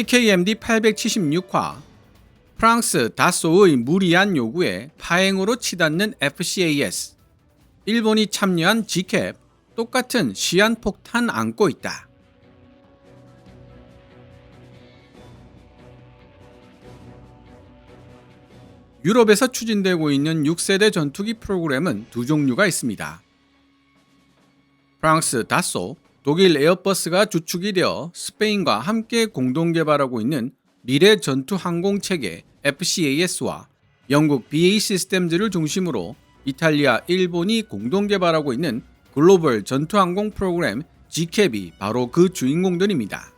KKMD 876화 프랑스 다소의 무리한 요구에 파행으로 치닫는 FCAS 일본이 참여한 G캡 똑같은 시한폭탄 안고 있다. 유럽에서 추진되고 있는 6세대 전투기 프로그램은 두 종류가 있습니다. 프랑스 다소, 독일 에어버스가 주축이 되어 스페인과 함께 공동 개발하고 있는 미래 전투 항공 체계 FCAS와 영국 BAE 시스템즈를 중심으로 이탈리아, 일본이 공동 개발하고 있는 글로벌 전투 항공 프로그램 GCAP이 바로 그 주인공들입니다.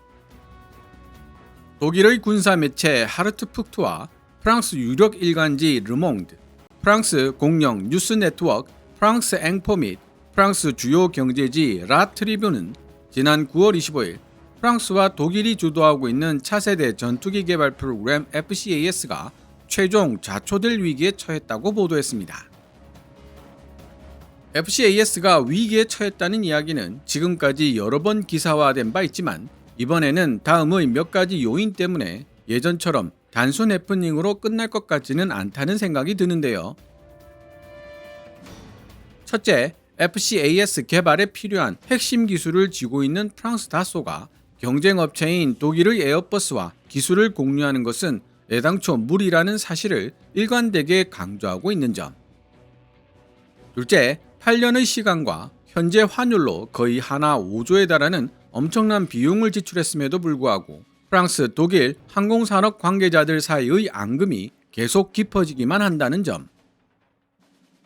독일의 군사 매체 하르트푸크트와 프랑스 유력 일간지 르몽드, 프랑스 공영 뉴스 네트워크 프랑스 앵포 및 프랑스 주요 경제지 라 트리뷴은 지난 9월 25일 프랑스와 독일이 주도하고 있는 차세대 전투기 개발 프로그램 FCAS가 최종 자초될 위기에 처했다고 보도했습니다. FCAS가 위기에 처했다는 이야기는 지금까지 여러 번 기사화된 바 있지만 이번에는 다음의 몇 가지 요인 때문에 예전처럼 단순 해프닝으로 끝날 것 같지는 않다는 생각이 드는데요. 첫째, FCAS 개발에 필요한 핵심 기술을 쥐고 있는 프랑스 다소가 경쟁 업체인 독일의 에어버스와 기술을 공유하는 것은 애당초 무리라는 사실을 일관되게 강조하고 있는 점. 둘째, 8년의 시간과 현재 환율로 거의 하나 5조에 달하는 엄청난 비용을 지출했음에도 불구하고 프랑스, 독일 항공산업 관계자들 사이의 앙금이 계속 깊어지기만 한다는 점.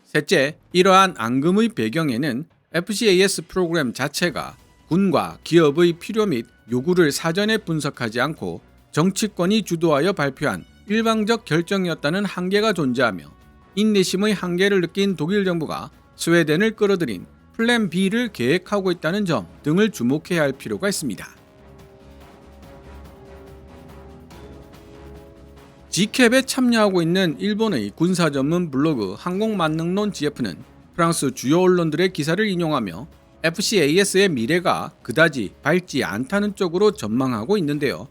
셋째, 이러한 앙금의 배경에는 FCAS 프로그램 자체가 군과 기업의 필요 및 요구를 사전에 분석하지 않고 정치권이 주도하여 발표한 일방적 결정이었다는 한계가 존재하며 인내심의 한계를 느낀 독일 정부가 스웨덴을 끌어들인 플랜 B를 계획하고 있다는 점 등을 주목해야 할 필요가 있습니다. G캡에 참여하고 있는 일본의 군사 전문 블로그 항공만능론 GF는 프랑스 주요 언론들의 기사를 인용하며 FCAS의 미래가 그다지 밝지 않다는 쪽으로 전망하고 있는데요.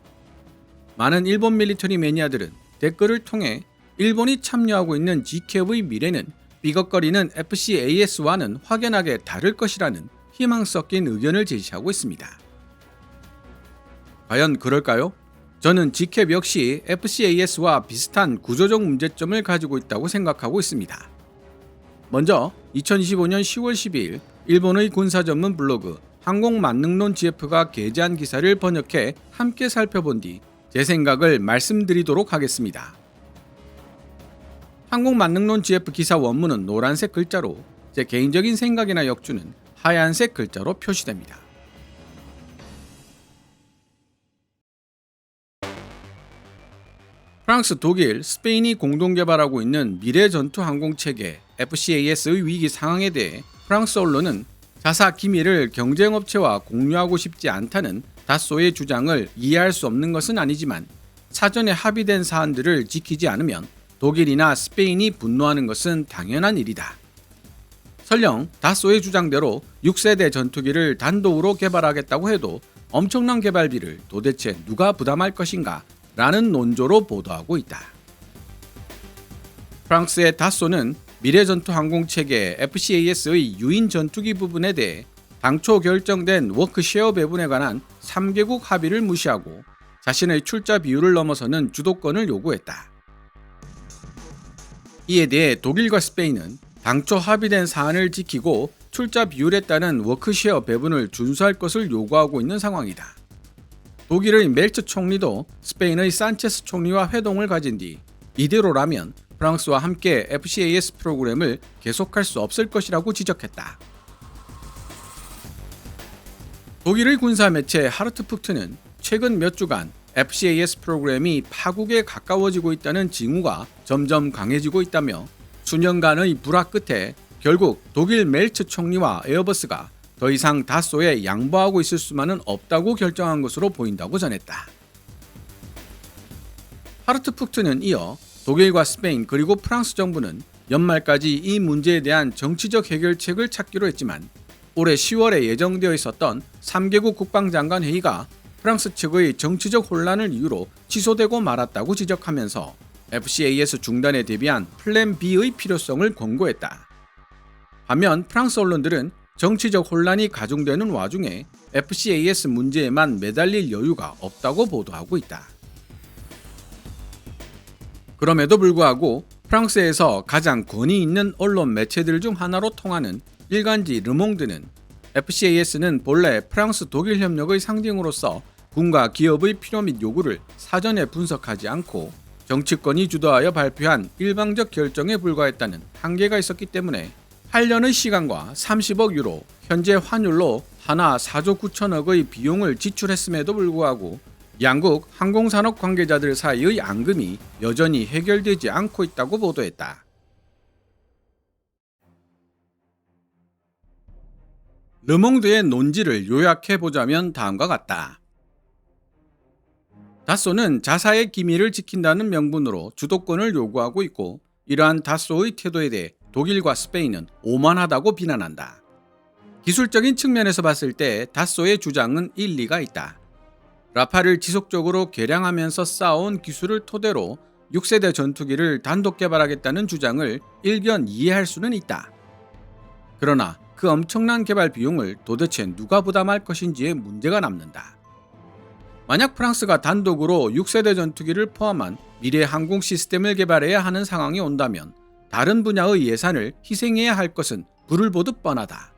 많은 일본 밀리터리 매니아들은 댓글을 통해 일본이 참여하고 있는 G캡의 미래는 삐걱거리는 FCAS와는 확연하게 다를 것이라는 희망 섞인 의견을 제시하고 있습니다. 과연 그럴까요? 저는 G캡 역시 FCAS와 비슷한 구조적 문제점을 가지고 있다고 생각하고 있습니다. 먼저 2025년 10월 12일 일본의 군사 전문 블로그 항공 만능론 GF가 게재한 기사를 번역해 함께 살펴본 뒤 제 생각을 말씀드리도록 하겠습니다. 항공 만능론 GF 기사 원문은 노란색 글자로 제 개인적인 생각이나 역주는 하얀색 글자로 표시됩니다. 프랑스, 독일, 스페인이 공동 개발하고 있는 미래 전투 항공 체계 FCAS의 위기 상황에 대해 프랑스 언론은 자사 기밀을 경쟁업체와 공유하고 싶지 않다는 다소의 주장을 이해할 수 없는 것은 아니지만 사전에 합의된 사안들을 지키지 않으면 독일이나 스페인이 분노하는 것은 당연한 일이다. 설령 다소의 주장대로 6세대 전투기를 단독으로 개발하겠다고 해도 엄청난 개발비를 도대체 누가 부담할 것인가 라는 논조로 보도하고 있다. 프랑스의 다소는 미래전투 항공체계 FCAS의 유인 전투기 부분에 대해 당초 결정된 워크쉐어 배분에 관한 3개국 합의를 무시하고 자신의 출자 비율을 넘어서는 주도권을 요구했다. 이에 대해 독일과 스페인은 당초 합의된 사안을 지키고 출자 비율에 따른 워크쉐어 배분을 준수할 것을 요구하고 있는 상황이다. 독일의 멜츠 총리도 스페인의 산체스 총리와 회동을 가진 뒤 이대로라면 프랑스와 함께 FCAS 프로그램을 계속할 수 없을 것이라고 지적했다. 독일의 군사 매체 하르트푸트는 최근 몇 주간 FCAS 프로그램이 파국에 가까워지고 있다는 징후가 점점 강해지고 있다며 수년간의 불화 끝에 결국 독일 멜츠 총리와 에어버스가 더 이상 다소에 양보하고 있을 수만은 없다고 결정한 것으로 보인다고 전했다. 하르트푸트는 이어 독일과 스페인 그리고 프랑스 정부는 연말까지 이 문제에 대한 정치적 해결책을 찾기로 했지만 올해 10월에 예정되어 있었던 3개국 국방장관 회의가 프랑스 측의 정치적 혼란을 이유로 취소되고 말았다고 지적하면서 FCAS 중단에 대비한 플랜 B의 필요성을 권고했다. 반면 프랑스 언론들은 정치적 혼란이 가중되는 와중에 FCAS 문제에만 매달릴 여유가 없다고 보도하고 있다. 그럼에도 불구하고 프랑스에서 가장 권위 있는 언론 매체들 중 하나로 통하는 일간지 르몽드는 FCAS는 본래 프랑스 독일 협력의 상징으로서 군과 기업의 필요 및 요구를 사전에 분석하지 않고 정치권이 주도하여 발표한 일방적 결정에 불과했다는 한계가 있었기 때문에 8년의 시간과 30억 유로, 현재 환율로 하나 4조 9천억의 비용을 지출했음에도 불구하고 양국 항공산업 관계자들 사이의 앙금이 여전히 해결되지 않고 있다고 보도했다. 르몽드의 논지를 요약해 보자면 다음과 같다. 다소는 자사의 기밀을 지킨다는 명분으로 주도권을 요구하고 있고 이러한 다소의 태도에 대해 독일과 스페인은 오만하다고 비난한다. 기술적인 측면에서 봤을 때 다소의 주장은 일리가 있다. 라파를 지속적으로 개량하면서 쌓아온 기술을 토대로 6세대 전투기를 단독 개발하겠다는 주장을 일견 이해할 수는 있다. 그러나 그 엄청난 개발 비용을 도대체 누가 부담할 것인지에 문제가 남는다. 만약 프랑스가 단독으로 6세대 전투기를 포함한 미래 항공 시스템을 개발해야 하는 상황이 온다면 다른 분야의 예산을 희생해야 할 것은 불을 보듯 뻔하다.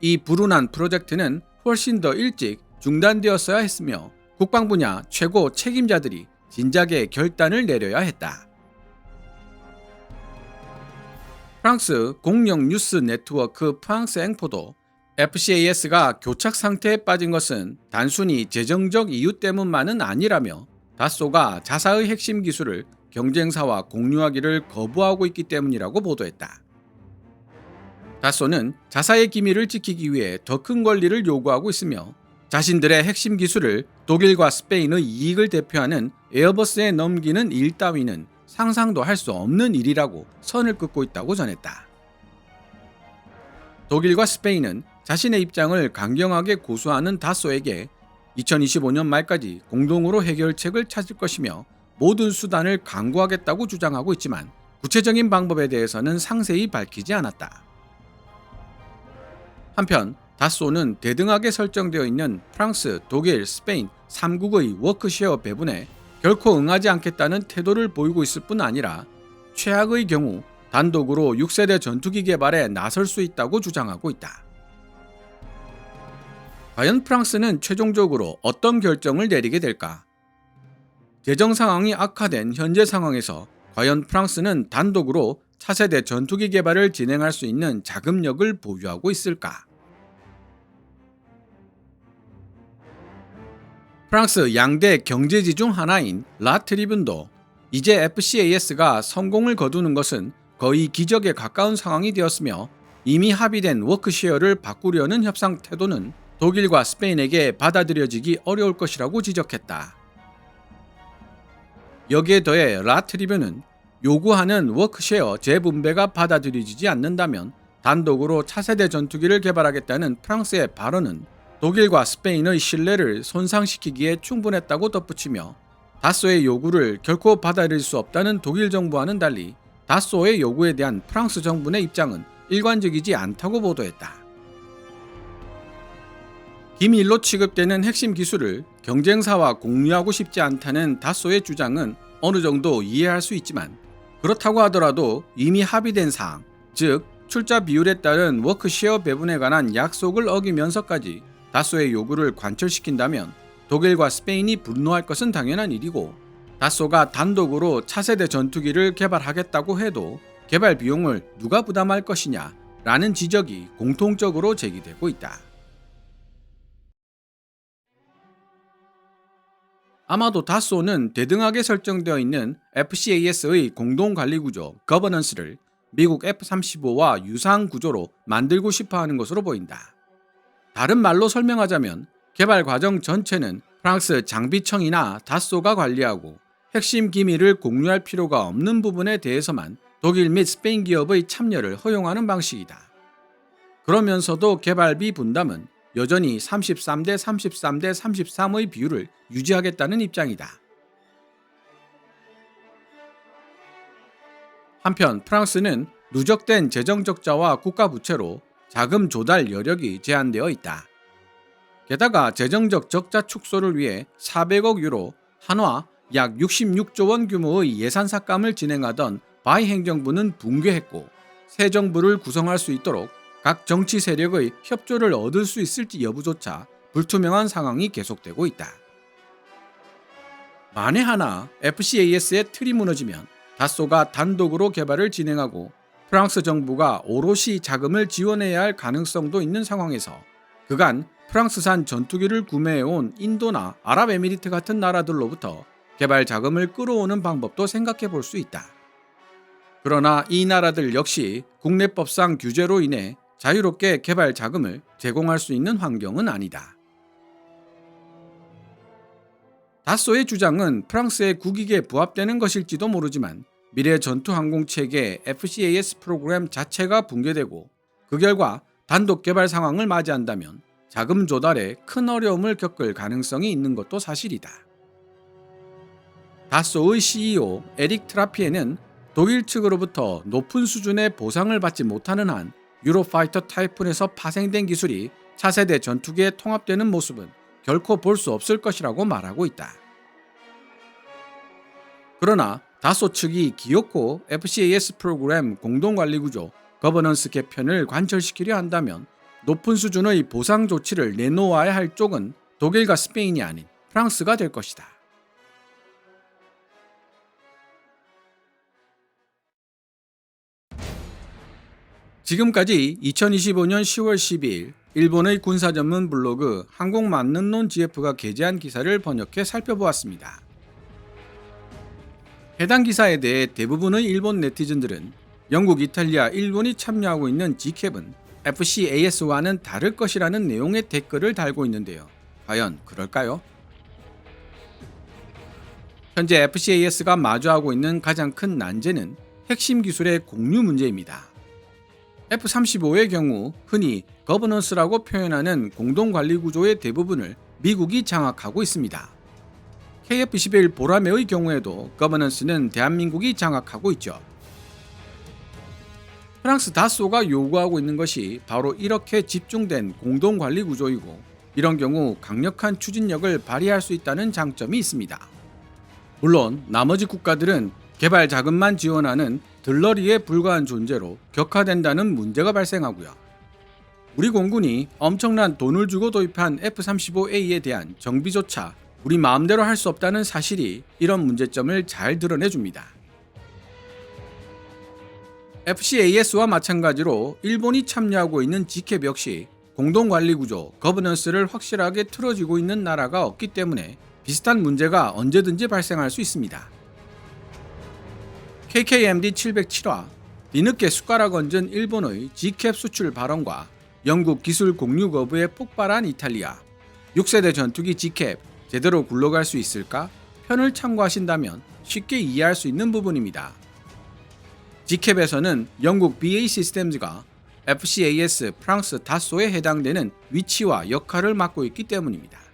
이 불운한 프로젝트는 훨씬 더 일찍 중단되었어야 했으며 국방 분야 최고 책임자들이 진작에 결단을 내려야 했다. 프랑스 공영 뉴스 네트워크 프랑스 앵포도 FCAS가 교착 상태에 빠진 것은 단순히 재정적 이유 때문만은 아니라며 다소가 자사의 핵심 기술을 경쟁사와 공유하기를 거부하고 있기 때문이라고 보도했다. 다소는 자사의 기밀을 지키기 위해 더 큰 권리를 요구하고 있으며 자신들의 핵심 기술을 독일과 스페인의 이익을 대표하는 에어버스에 넘기는 일 따위는 상상도 할 수 없는 일이라고 선을 긋고 있다고 전했다. 독일과 스페인은 자신의 입장을 강경하게 고수하는 다소에게 2025년 말까지 공동으로 해결책을 찾을 것이며 모든 수단을 강구하겠다고 주장하고 있지만 구체적인 방법에 대해서는 상세히 밝히지 않았다. 한편 다소는 대등하게 설정되어 있는 프랑스, 독일, 스페인 3국의 워크쉐어 배분에 결코 응하지 않겠다는 태도를 보이고 있을 뿐 아니라 최악의 경우 단독으로 6세대 전투기 개발에 나설 수 있다고 주장하고 있다. 과연 프랑스는 최종적으로 어떤 결정을 내리게 될까? 재정 상황이 악화된 현재 상황에서 과연 프랑스는 단독으로 차세대 전투기 개발을 진행할 수 있는 자금력을 보유하고 있을까? 프랑스 양대 경제지 중 하나인 라 트리븐도 이제 FCAS가 성공을 거두는 것은 거의 기적에 가까운 상황이 되었으며 이미 합의된 워크쉐어를 바꾸려는 협상 태도는 독일과 스페인에게 받아들여지기 어려울 것이라고 지적했다. 여기에 더해 라트리뷰는 요구하는 워크쉐어 재분배가 받아들여지지 않는다면 단독으로 차세대 전투기를 개발하겠다는 프랑스의 발언은 독일과 스페인의 신뢰를 손상시키기에 충분했다고 덧붙이며 다소의 요구를 결코 받아들일 수 없다는 독일 정부와는 달리 다소의 요구에 대한 프랑스 정부의 입장은 일관적이지 않다고 보도했다. 기밀로 취급되는 핵심 기술을 경쟁사와 공유하고 싶지 않다는 다소의 주장은 어느 정도 이해할 수 있지만 그렇다고 하더라도 이미 합의된 사항, 즉 출자 비율에 따른 워크쉐어 배분에 관한 약속을 어기면서까지 다소의 요구를 관철시킨다면 독일과 스페인이 분노할 것은 당연한 일이고 다소가 단독으로 차세대 전투기를 개발하겠다고 해도 개발 비용을 누가 부담할 것이냐 라는 지적이 공통적으로 제기되고 있다. 아마도 다소는 대등하게 설정되어 있는 FCAS의 공동관리구조 거버넌스를 미국 F-35와 유사한 구조로 만들고 싶어 하는 것으로 보인다. 다른 말로 설명하자면 개발 과정 전체는 프랑스 장비청이나 다소가 관리하고 핵심 기밀을 공유할 필요가 없는 부분에 대해서만 독일 및 스페인 기업의 참여를 허용하는 방식이다. 그러면서도 개발비 분담은 여전히 33대 33대 33의 비율을 유지하겠다는 입장이다. 한편 프랑스는 누적된 재정 적자와 국가 부채로 자금 조달 여력이 제한되어 있다. 게다가 재정적 적자 축소를 위해 400억 유로 한화 약 66조 원 규모의 예산 삭감을 진행하던 바이 행정부는 붕괴했고 새 정부를 구성할 수 있도록 각 정치 세력의 협조를 얻을 수 있을지 여부조차 불투명한 상황이 계속되고 있다. 만에 하나 FCAS의 틀이 무너지면 다소가 단독으로 개발을 진행하고 프랑스 정부가 오롯이 자금을 지원해야 할 가능성도 있는 상황에서 그간 프랑스산 전투기를 구매해온 인도나 아랍에미리트 같은 나라들로부터 개발 자금을 끌어오는 방법도 생각해 볼 수 있다. 그러나 이 나라들 역시 국내법상 규제로 인해 자유롭게 개발 자금을 제공할 수 있는 환경은 아니다. 다소의 주장은 프랑스의 국익에 부합되는 것일지도 모르지만 미래 전투 항공 체계 FCAS 프로그램 자체가 붕괴되고 그 결과 단독 개발 상황을 맞이한다면 자금 조달에 큰 어려움을 겪을 가능성이 있는 것도 사실이다. 다소의 CEO 에릭 트라피에는 독일 측으로부터 높은 수준의 보상을 받지 못하는 한 유로파이터 타이푼에서 파생된 기술이 차세대 전투기에 통합되는 모습은 결코 볼 수 없을 것이라고 말하고 있다. 그러나 다소 측이 기어코 FCAS 프로그램 공동관리 구조 거버넌스 개편을 관철시키려 한다면 높은 수준의 보상 조치를 내놓아야 할 쪽은 독일과 스페인이 아닌 프랑스가 될 것이다. 지금까지 2025년 10월 12일 일본의 군사 전문 블로그 항공 맞는론 GF가 게재한 기사를 번역해 살펴보았습니다. 해당 기사에 대해 대부분의 일본 네티즌들은 영국, 이탈리아, 일본이 참여하고 있는 G캡은 FCAS와는 다를 것이라는 내용의 댓글을 달고 있는데요. 과연 그럴까요? 현재 FCAS가 마주하고 있는 가장 큰 난제는 핵심 기술의 공유 문제입니다. F-35의 경우 흔히 거버넌스라고 표현하는 공동관리 구조의 대부분을 미국이 장악하고 있습니다. KF-21 보라매의 경우에도 거버넌스는 대한민국이 장악하고 있죠. 프랑스 다소가 요구하고 있는 것이 바로 이렇게 집중된 공동관리 구조이고 이런 경우 강력한 추진력을 발휘할 수 있다는 장점이 있습니다. 물론 나머지 국가들은 개발 자금만 지원하는 들러리에 불과한 존재로 격화된다는 문제가 발생하고요. 우리 공군이 엄청난 돈을 주고 도입한 F-35A에 대한 정비조차 우리 마음대로 할 수 없다는 사실이 이런 문제점을 잘 드러내줍니다. FCAS와 마찬가지로 일본이 참여하고 있는 G캡 역시 공동관리 구조, 거버넌스를 확실하게 틀어지고 있는 나라가 없기 때문에 비슷한 문제가 언제든지 발생할 수 있습니다. KKMD 707화 뒤늦게 숟가락 얹은 일본의 G캡 수출 발언과 영국 기술 공유 거부에 폭발한 이탈리아 6세대 전투기 G캡 제대로 굴러갈 수 있을까? 편을 참고하신다면 쉽게 이해할 수 있는 부분입니다. G캡에서는 영국 BA 시스템즈가 FCAS 프랑스 다소에 해당되는 위치와 역할을 맡고 있기 때문입니다.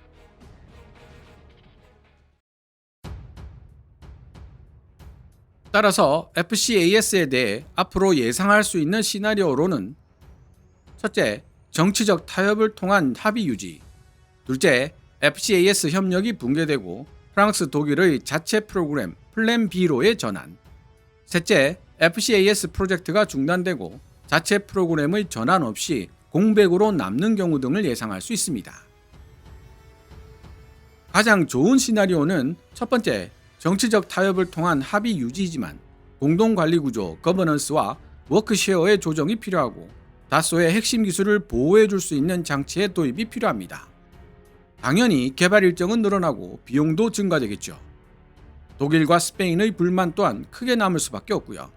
따라서 FCAS에 대해 앞으로 예상할 수 있는 시나리오로는 첫째, 정치적 타협을 통한 합의 유지. 둘째, FCAS 협력이 붕괴되고 프랑스 독일의 자체 프로그램 플랜 B로의 전환. 셋째, FCAS 프로젝트가 중단되고 자체 프로그램의 전환 없이 공백으로 남는 경우 등을 예상할 수 있습니다. 가장 좋은 시나리오는 첫 번째, 정치적 타협을 통한 합의 유지이지만 공동관리 구조, 거버넌스와 워크쉐어의 조정이 필요하고 다소의 핵심 기술을 보호해 줄 수 있는 장치의 도입이 필요합니다. 당연히 개발 일정은 늘어나고 비용도 증가되겠죠. 독일과 스페인의 불만 또한 크게 남을 수밖에 없고요.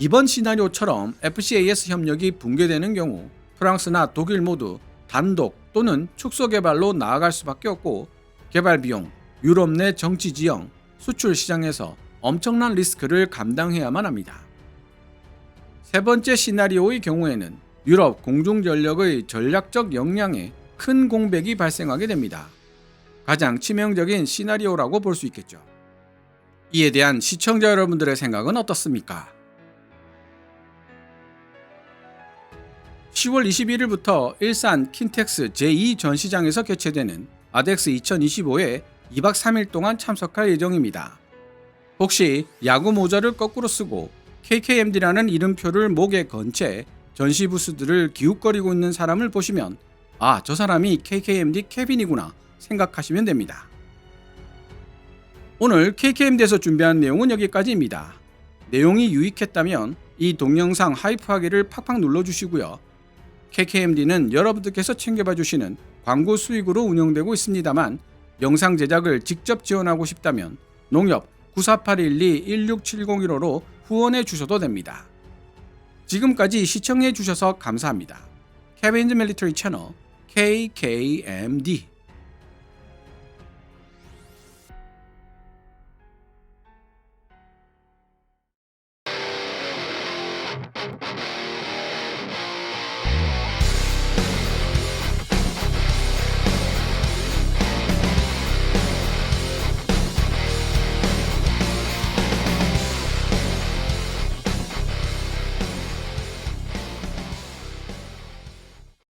이번 시나리오처럼 FCAS 협력이 붕괴되는 경우 프랑스나 독일 모두 단독 또는 축소 개발로 나아갈 수밖에 없고 개발 비용, 유럽 내 정치 지형, 수출 시장에서 엄청난 리스크를 감당해야만 합니다. 세 번째 시나리오의 경우에는 유럽 공중전력의 전략적 역량에 큰 공백이 발생하게 됩니다. 가장 치명적인 시나리오라고 볼 수 있겠죠. 이에 대한 시청자 여러분들의 생각은 어떻습니까? 10월 21일부터 일산 킨텍스 제2 전시장에서 개최되는 아덱스 2025에 2박 3일 동안 참석할 예정입니다. 혹시 야구 모자를 거꾸로 쓰고 KKMD라는 이름표를 목에 건 채 전시 부스들을 기웃거리고 있는 사람을 보시면 아, 저 사람이 KKMD 케빈이구나 생각하시면 됩니다. 오늘 KKMD에서 준비한 내용은 여기까지입니다. 내용이 유익했다면 이 동영상 하이프하기를 팍팍 눌러주시고요. KKMD는 여러분들께서 챙겨봐 주시는 광고 수익으로 운영되고 있습니다만 영상 제작을 직접 지원하고 싶다면 농협 9481216701호로 후원해 주셔도 됩니다. 지금까지 시청해 주셔서 감사합니다. 케빈즈 밀리터리 채널 KKMD